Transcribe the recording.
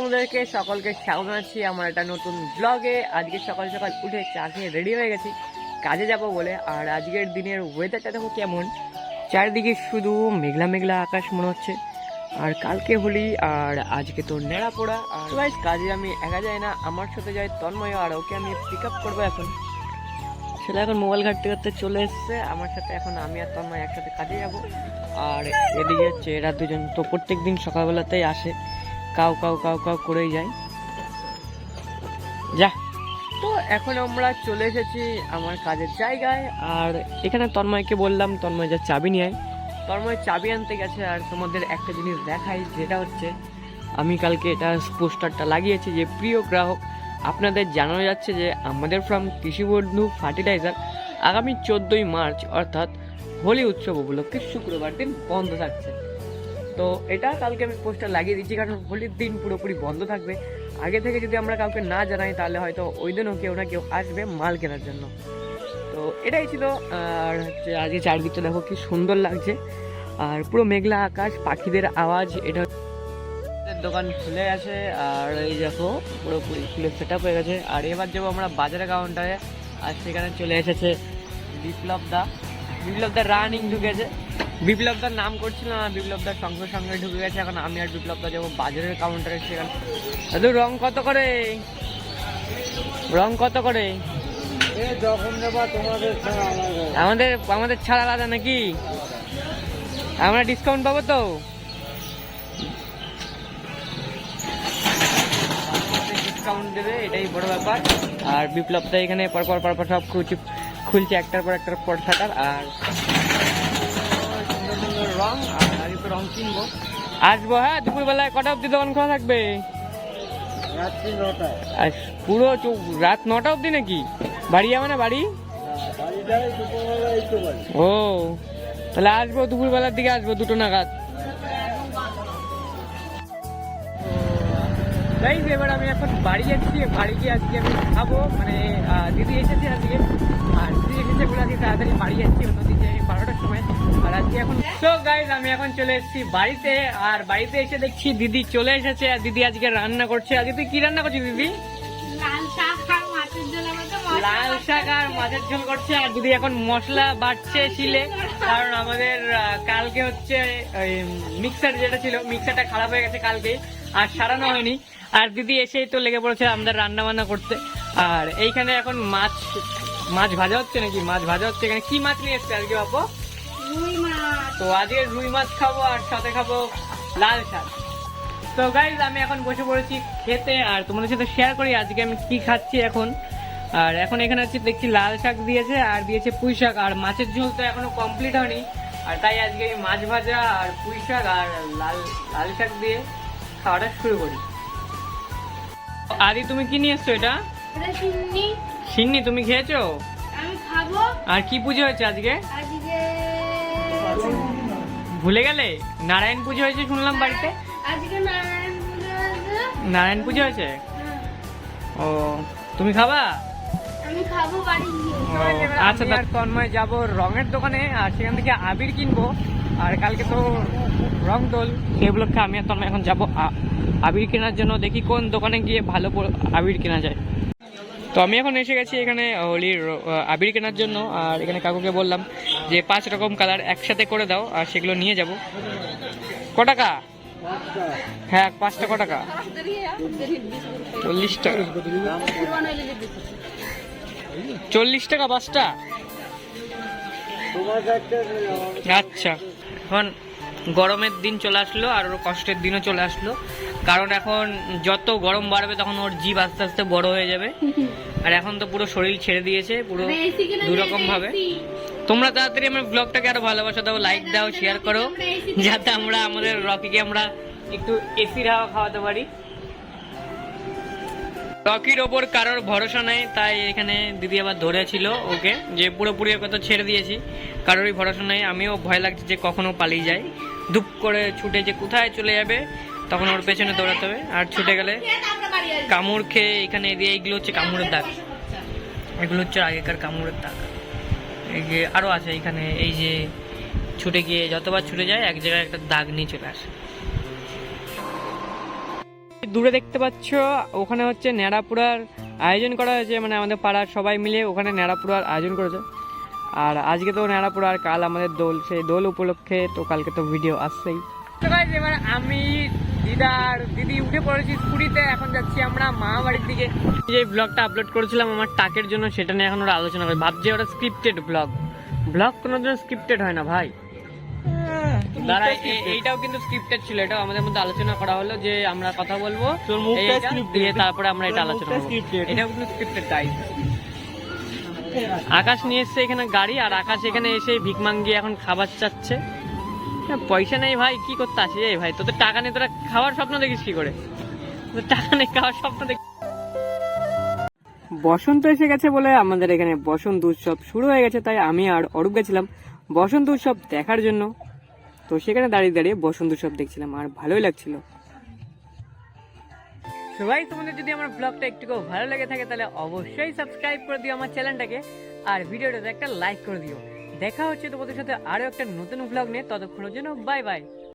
তোমাদেরকে সকলকে স্বাগত জানাচ্ছি আমার একটা নতুন ব্লগে আজকে সকাল সকাল উঠে চা খেয়ে রেডি হয়ে গেছি। কাজে যাব বলে। আর আজকের দিনের ওয়েদারটা দেখো কেমন। চারিদিকে শুধু মেঘলা মেঘলা আকাশ মনে হচ্ছে। আর কালকে হোলি আর আজকে তো নেড়া পোড়া। আর guys, কাজে আমি একা যাই না। আমার সাথে যাই তন্ময় আর ওকে আমি পিক আপ করব এখন। সেটা এখন মোবাইল ঘাটতে ঘাটতে চলে এসছে। আমার সাথে এখন আমি আর তন্ময় একসাথে কাজে যাব। আর এদিকে হচ্ছে এরা দুজন তো প্রত্যেক দিন সকালবেলাতেই আসে। কাউ কাউ কাউ কাউ করেই যায় যা। তো এখন আমরা চলে এসেছি আমার কাজের জায়গায়, আর এখানে তন্ময়কে বললাম, তন্ময় যা চাবি নিয়ে তন্ময় চাবি আনতে গেছে, আর তোমাদের একটা জিনিস দেখাই, যেটা হচ্ছে, আমি কালকে এটা পোস্টারটা লাগিয়েছি যে, প্রিয় গ্রাহক, আপনাদের জানানো যাচ্ছে যে, আমাদের ফ্রম কৃষি বন্ধু ফার্টিলাইজার আগামী চোদ্দোই মার্চ, অর্থাৎ হোলি উৎসব উপলক্ষে শুক্রবার দিন বন্ধ থাকছে। তো এটা কালকে আমি পোস্টার লাগিয়ে দিচ্ছি, কারণ হোলির দিন পুরোপুরি বন্ধ থাকবে। আগে থেকে যদি আমরা কাউকে না জানাই, তাহলে হয়তো ওই দিনও কেউ না কেউ আসবে মাল কেনার জন্য। তো এটাই ছিল, আর হচ্ছে আজকে চারদিকটা দেখো কি সুন্দর লাগছে। আর পুরো মেঘলা আকাশ, পাখিদের আওয়াজ, এটা দোকান খুলে আছে আর এই দেখো পুরোপুরি খুলে সেট হয়ে গেছে। আর এবার যাব আমরা বাজারে কাউন্টারে আর সেখানে চলে এসেছে বিপ্লব দা। বিপ্লব দা রানিং ঢুকেছে। বিপ্লব দার নাম করছিল না বিপ্লব দার সঙ্গে সঙ্গে ঢুকে গেছে এখন আমি আর বিপ্লব দা যাব বাজারের কাউন্টারে সেখানে। দাদু রং কত করে? রং কত করে? আমাদের আমাদের ছাড় আলাদা নাকি? আমরা ডিসকাউন্ট পাবো তো? ডিসকাউন্ট দেবে এটাই বড় ব্যাপার। আর বিপ্লবটা এখানে পরপর পরপর সব খুলছে খুলছে একটার পর একটার পর থাকার আর রং আর আগে তো রং কিনবো। আসব হ্যাঁ দুপুরবেলায় কটা অবধি দোকান খোলা থাকবে? রাত্রি নটায়। আর পুরো রাত নটা অবধি নাকি? বাড়ি যাবে না তো বাড়ি ও তাহলে আসব দুপুরবেলার দিকে আসব দুটো নাগাদ। গাইজ এবার আমি এখন বাড়ি যাচ্ছি বাড়ি গিয়ে আজকে আমি খাব মানে তো গাইজ আমি এখন চলে এসেছি বাড়িতে আর বাড়িতে এসে দেখছি দিদি চলে এসেছে আর দিদি আজকে রান্না করছে। আজকে তুই কি রান্না করছিস দিদি? লাল শাক আর মাছের ঝোল আমাকে মশলা লাল শাক আর মাছের ঝোল করছে আর দিদি এখন মশলা বাটছে শিলে। কারণ আমাদের কালকে হচ্ছে মিক্সার যেটা ছিল মিক্সারটা খারাপ হয়ে গেছে কালকে আর সারানো হয়নি। আর দিদি এসেই তো লেগে পড়েছে আমাদের রান্না বান্না করতে। আর এইখানে এখন মাছ মাছ ভাজা হচ্ছে নাকি? মাছ ভাজা হচ্ছে এখানে। কি মাছ নিয়ে এসছে আজকে মাছ তো আজকে রুই মাছ খাব আর সাথে খাব লাল শাক। তো গাইজ আমি এখন বসে পড়েছি খেতে আর তোমাদের সাথে শেয়ার করি আজকে আমি কি খাচ্ছি এখন। আর এখন এখানে হচ্ছে দেখছি লাল শাক দিয়েছে আর দিয়েছে পুঁই শাক আর মাছের ঝোল তো এখনও কমপ্লিট হয়নি। আর তাই আজকে আমি মাছ ভাজা আর পুঁই শাক আর লাল লাল শাক দিয়ে খাওয়াটা শুরু করি। আদি তুমি কি নিয়ে এসছো এটা? সিন্নি। তুমি খেয়েছো? আমি খাব। আর কি পুজো হয়েছে আজকে ভুলে গেলে? নারায়ণ পুজো হয়েছে শুনলাম বাড়িতে। আজকে নারায়ণ পুজো আছে নারায়ণ পুজো হয়েছে? হ্যাঁ, ও তুমি খাবা? আমি খাব বাড়ি গিয়ে। আচ্ছা তার তন্ময় যাব রঙের দোকানে আর সেখান থেকে আবির কিনবো। আর কালকে তো রং দোল। সেই উপলক্ষে আমি আর তন্ময় এখন যাব আবির কেনার জন্য। দেখি কোন দোকানে গিয়ে ভালো আবির কেনা যায়। তো আমি এখন এসে গেছি এখানে হোলির আবির কেনার জন্য। আর এখানে কাকুকে বললাম যে পাঁচ রকম কালার একসাথে করে দাও, আর সেগুলো নিয়ে যাব। ক টাকা হ্যাঁ পাঁচটা ক টাকা চল্লিশ টাকা। চল্লিশ টাকা পাঁচটা? আচ্ছা। এখন গরমের দিন চলে আসলো, আর ওর কষ্টের দিনও চলে আসলো। কারণ এখন যত গরম বাড়বে তখন ওর জীব আস্তে আস্তে বড় হয়ে যাবে। আর এখন তো পুরো শরীর ছেড়ে দিয়েছে পুরো দু রকম ভাবে তোমরা তাড়াতাড়ি আমার ব্লগটাকে আরও ভালোবাসা দাও লাইক দাও শেয়ার করো যাতে আমরা আমাদের রকিকে আমরা একটু এসির হাওয়া খাওয়াতে পারি। রকির ওপর কারোর ভরসা নেই তাই এখানে দিদি আবার ধরেছিল ওকে যে পুরোপুরি ওকে তো ছেড়ে দিয়েছি কারোরই ভরসা নেই আমিও ভয় লাগছে যে কখনো পালিয়ে যায় ধুপ করে ছুটে যে কোথায় চলে যাবে তখন ওর পেছনে দৌড়াতে হবে। আর ছুটে গেলে কামড় খেয়ে এখানে দিয়ে এইগুলো হচ্ছে কামড়ের দাগ। এগুলো হচ্ছে আগেকার কামড়ের দাগ। এই যে আরও আছে এখানে এই যে ছুটে গিয়ে যতবার ছুটে যায় এক জায়গায় একটা দাগ নিয়ে চলে আসে। দূরে দেখতে পাচ্ছ ওখানে হচ্ছে ন্যাড়াপুরার আয়োজন করা হয়েছে মানে আমাদের পাড়ার সবাই মিলে ওখানে ন্যাড়াপুরার আয়োজন করেছে। আর আজকে তো ন্যাড়াপুরা আর কাল আমাদের দোল সেই দোল উপলক্ষে তো কালকে তো ভিডিও আসছেই। তো এবার আমি দিদার দিদি উঠে পড়েছি স্কুটিতে এখন যাচ্ছি আমরা মা বাড়ির দিকে। যে ব্লগটা আপলোড করেছিলাম আমার টাকের জন্য সেটা নিয়ে এখন ওরা আলোচনা করে। ভাবছে ওটা স্ক্রিপ্টেড ব্লগ ব্লগ কোনোদিন স্ক্রিপ্টেড হয় না ভাই। দাঁড়া এইটাও কিন্তু স্ক্রিপ্টেড ছিল এটাও আমাদের মধ্যে আলোচনা করা হলো যে আমরা কথা বলব। তোর মুখটা দিয়ে তারপরে আমরা এটা আলোচনা করব। এটাও কিন্তু স্ক্রিপ্টেড তাই আকাশ নিয়ে এসছে এখানে গাড়ি আর আকাশ এখানে এসে ভিক মাঙ্গিয়ে এখন খাবার চাচ্ছে। পয়সা নেই ভাই কি করতে আসি? এই ভাই তোদের টাকা নেই তোরা খাওয়ার স্বপ্ন দেখিস কি করে? টাকা নেই খাওয়ার স্বপ্ন দেখি বসন্ত এসে গেছে বলে আমাদের এখানে বসন্ত উৎসব শুরু হয়ে গেছে তাই আমি আর অরূপ গেছিলাম বসন্ত উৎসব দেখার জন্য। তো সেখানে দাঁড়িয়ে দাঁড়িয়ে বসন্ত উৎসব দেখছিলাম আর ভালোই লাগছিল। সবাই তোমাদের যদি আমার ব্লগটা একটু ভালো লেগে থাকে তাহলে অবশ্যই সাবস্ক্রাইব করে দিও আমার চ্যানেলটাকে আর ভিডিওটাতে একটা লাইক করে দিও। দেখা হচ্ছে তোমাদের সাথে আরও একটা নতুন ব্লগ নিয়ে। ততক্ষণের জন্য বাই বাই